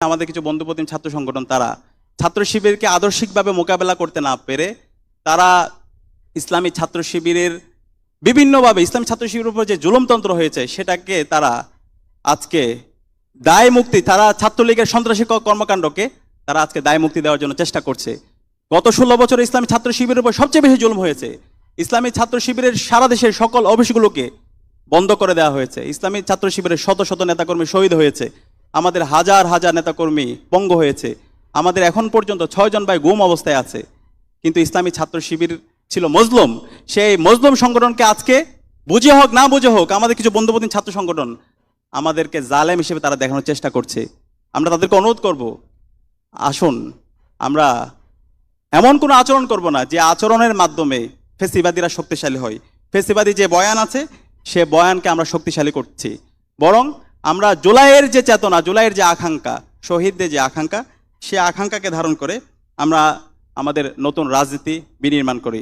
আমাদের কিছু বন্ধুপ্রতিম ছাত্র সংগঠন, তারা ছাত্র শিবিরকে আদর্শিকভাবে মোকাবেলা করতে না পেরে তারা ইসলামী ছাত্র শিবিরের বিভিন্নভাবে, ইসলামী ছাত্র শিবিরের উপর যে জুলমতন্ত্র হয়েছে, সেটাকে তারা আজকে দায় মুক্তি, তারা ছাত্রলীগের সন্ত্রাসী কর্মকাণ্ডকে তারা আজকে দায় মুক্তি দেওয়ার জন্য চেষ্টা করছে। গত ষোলো বছর ইসলামী ছাত্র শিবিরের উপর সবচেয়ে বেশি জুলম হয়েছে। ইসলামী ছাত্র শিবিরের সারা দেশের সকল অফিসগুলোকে বন্ধ করে দেওয়া হয়েছে। ইসলামী ছাত্র শিবিরের শত শত নেতাকর্মী শহীদ হয়েছে। আমাদের হাজার হাজার নেতাকর্মী পঙ্গ হয়েছে। আমাদের এখন পর্যন্ত ছয়জন ভাই গুম অবস্থায় আছে। কিন্তু ইসলামী ছাত্র শিবির ছিল মজলুম। সেই মজলুম সংগঠনকে আজকে বুঝে হোক, না বুঝে হোক, আমাদের কিছু বন্ধুপ্রতিম ছাত্র সংগঠন আমাদেরকে জালেম হিসেবে তারা দেখানোর চেষ্টা করছে। আমরা তাদেরকে অনুরোধ করব, আসুন, আমরা এমন কোনো আচরণ করব না যে আচরণের মাধ্যমে ফেসিবাদীরা শক্তিশালী হয়। ফেসিবাদী যে বয়ান আছে, সে বয়ানকে আমরা শক্তিশালী করছি। বরং আমরা জুলাইয়ের যে চেতনা, জুলাইয়ের যে আকাঙ্ক্ষা, শহীদদের যে আকাঙ্ক্ষা, সে আকাঙ্ক্ষাকে ধারণ করে আমরা আমাদের নতুন রাজনীতি বিনির্মাণ করি।